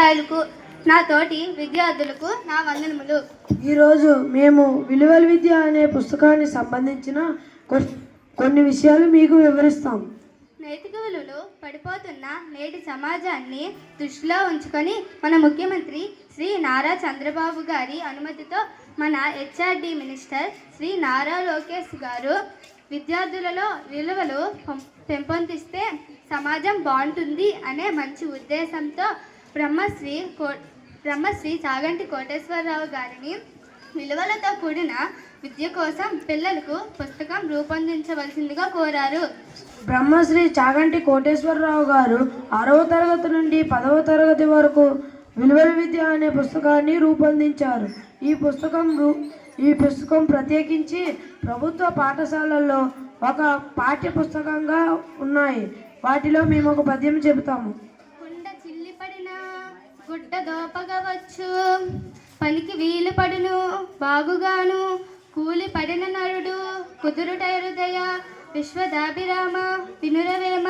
ఉపాధ్యాయులకు నా తోటి విద్యార్థులకు నా వందనములు. ఈరోజు మేము విలువల విద్య అనే పుస్తకాన్ని సంబంధించిన కొన్ని విషయాలు మీకు వివరిస్తాం. నైతిక విలువలు పడిపోతున్న నేటి సమాజాన్ని దృష్టిలో ఉంచుకొని మన ముఖ్యమంత్రి శ్రీ నారా చంద్రబాబు గారి అనుమతితో మన హెచ్ఆర్డి మినిస్టర్ శ్రీ నారా లోకేష్ గారు విద్యార్థులలో విలువలు పెంపొందిస్తే సమాజం బాగుంటుంది అనే మంచి ఉద్దేశంతో బ్రహ్మశ్రీ కో బ్రహ్మశ్రీ చాగంటి కోటేశ్వరరావు గారిని విలువలతో కూడిన విద్య కోసం పిల్లలకు పుస్తకం రూపొందించవలసిందిగా కోరారు. బ్రహ్మశ్రీ చాగంటి కోటేశ్వరరావు గారు ఆరవ తరగతి నుండి పదవ తరగతి వరకు విలువల విద్య అనే పుస్తకాన్ని రూపొందించారు. ఈ పుస్తకం రూ ఈ పుస్తకం ప్రత్యేకించి ప్రభుత్వ పాఠశాలల్లో ఒక పాఠ్య పుస్తకంగా ఉన్నాయి. వాటిలో మేము ఒక పద్యం చెబుతాము. గుడ్డ దోపగవచ్చు పనికి వీలు పడును బాగుగాను. కూలి పడిన నరుడు కుదురుట హృదయ విశ్వదాభిరామ వినురవేమ.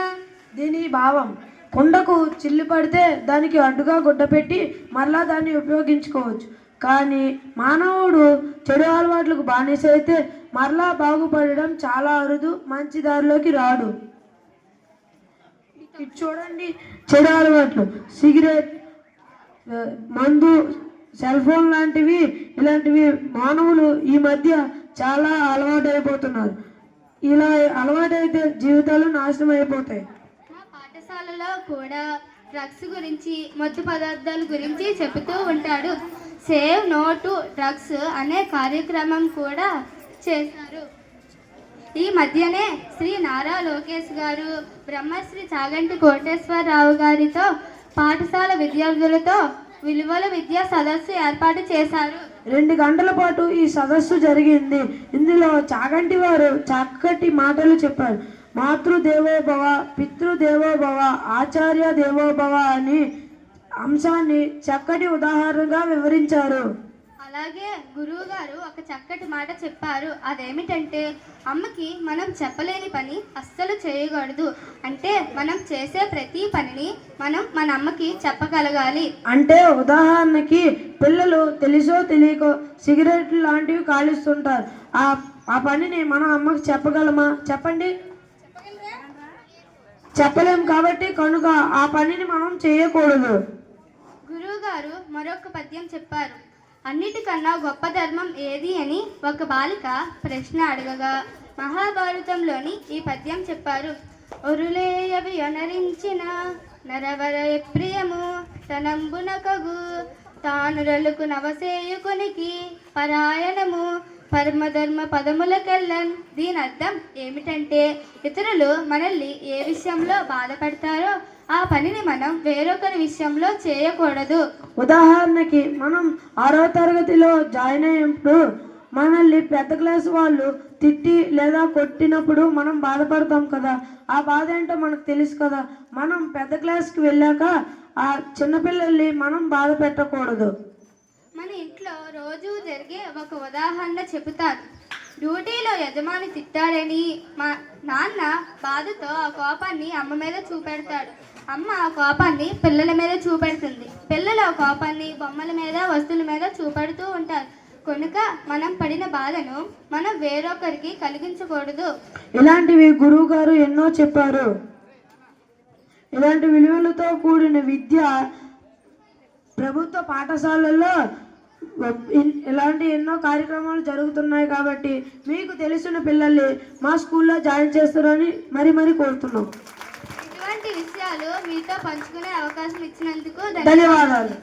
దీని భావం కుండకు చిల్లు పడితే దానికి అడ్డుగా గుడ్డ పెట్టి మరలా దాన్ని ఉపయోగించుకోవచ్చు. కానీ మానవుడు చెడు అలవాట్లకు బానిస అయితే మరలా బాగుపడడం చాలా అరుదు మంచి దారిలోకి రాడు. ఇది చూడండి చెడు అలవాట్లు. సిగరెట్ మందు సెల్ ఫోన్ లాంటివి ఇలాంటివి మానవులు ఈ మధ్య చాలా అలవాటు అయిపోతున్నారు ఇలా అలవాటైతే జీవితాలు నాశనం అయిపోతాయి పాఠశాలలో కూడా డ్రగ్స్ గురించి మత్తు పదార్థాల గురించి చెబుతూ ఉంటాడు. సేవ్ నో టు డ్రగ్స్ అనే కార్యక్రమం కూడా చేశారు. ఈ మధ్యనే శ్రీ నారా లోకేష్ గారు బ్రహ్మశ్రీ చాగంటి కోటేశ్వరరావు గారితో పాఠశాల విద్యార్థులతో విలువల విద్యా సదస్సు ఏర్పాటు చేశారు. రెండు గంటల పాటు ఈ సదస్సు జరిగింది. ఇందులో చాగంటి వారు చక్కటి మాటలు చెప్పారు. మాతృదేవోభవ పితృదేవోభవ ఆచార్య దేవోభవ అని అంశాన్ని చక్కటి ఉదాహరణగా వివరించారు. అలాగే గురువు గారు ఒక చక్కటి మాట చెప్పారు. అదేమిటంటే అమ్మకి మనం చెప్పలేని పని అస్సలు చేయకూడదు. అంటే మనం చేసే ప్రతి పనిని మనం మన అమ్మకి చెప్పగలగాలి. అంటే ఉదాహరణకి పిల్లలు తెలుసో తెలియకో సిగరెట్లు లాంటివి కాలుస్తుంటారు. ఆ ఆ పనిని మన అమ్మకి చెప్పగలమా? చెప్పండి. చెప్పలేం కాబట్టి కనుక ఆ పనిని మనం చేయకూడదు. గురువు గారు మరొక పద్యం చెప్పారు. అన్నిటికన్నా గొప్ప ధర్మం ఏది అని ఒక బాలిక ప్రశ్న అడగగా మహాభారతంలోని ఈ పద్యం చెప్పారు. ఒరులేయవి అనరించిన నరవర ప్రియము తనంబునకగు తానురలకు నవసేయుకునికి పరాయణము పరమధర్మ పదములకెళ్ళన్ దీని అర్థం ఏమిటంటే ఇతరులు మనల్ని ఏ విషయంలో బాధపడతారో ఆ పనిని మనం వేరొకరి విషయంలో చేయకూడదు. ఉదాహరణకి మనం ఆరో తరగతిలో జాయిన్ అయినప్పుడు మనల్ని పెద్ద క్లాస్ వాళ్ళు తిట్టి లేదా కొట్టినప్పుడు మనం బాధపడతాం కదా. ఆ బాధ ఏంటో మనకు తెలుసు కదా. మనం పెద్ద క్లాస్కి వెళ్ళాక ఆ చిన్నపిల్లల్ని మనం బాధ పెట్టకూడదు. మన ఇంట్లో రోజు జరిగే ఒక ఉదాహరణ చెబుతారు డ్యూటీలో యజమాని తిట్టాడని మా నాన్న బాధతో ఆ కోపాన్ని అమ్మ మీద చూపెడతాడు. అమ్మ ఆ కోపాన్ని పిల్లల మీద చూపెడుతుంది. పిల్లలు ఆ కోపాన్ని బొమ్మల మీద వస్తువుల మీద చూపెడుతూ ఉంటారు. కనుక మనం పడిన బాధను మనం వేరొకరికి కలిగించకూడదు. ఇలాంటివి గురువు గారు ఎన్నో చెప్పారు. ఇలాంటి విలువలతో కూడిన విద్య ప్రభుత్వ పాఠశాలల్లో ఇలాంటి ఎన్నో కార్యక్రమాలు జరుగుతున్నాయి కాబట్టి మీకు తెలిసిన పిల్లల్ని మా స్కూల్లో జాయిన్ చేస్తారని మరి మరి కోరుతున్నాం. ఇలాంటి విషయాలు మీతో పంచుకునే అవకాశం ఇచ్చినందుకు ధన్యవాదాలు.